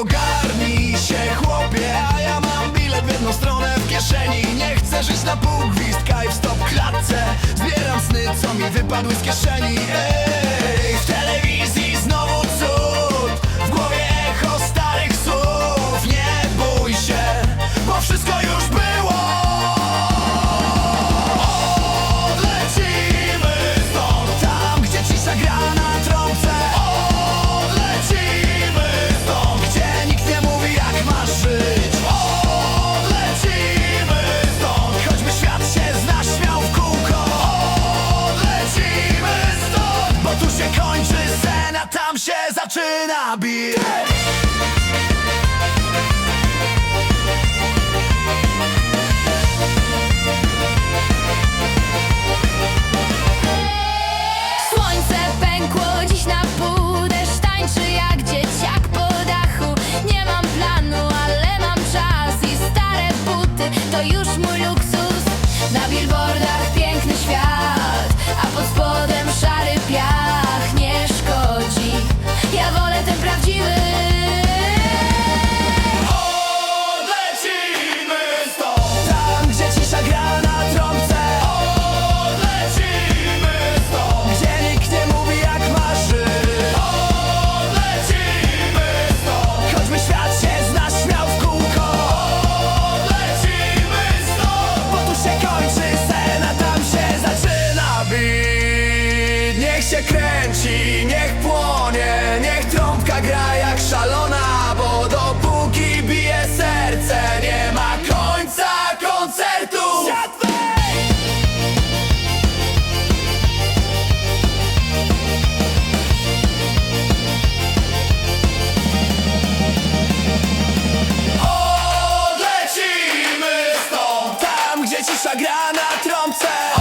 ogarnij się chłopie A ja mam bilet w jedną stronę w kieszeni Nie chcę żyć na pół gwizdka i w stop klatce Zbieram sny, co mi wypadły z kieszeni Ej. I'll be? Nasza gra na trąbce.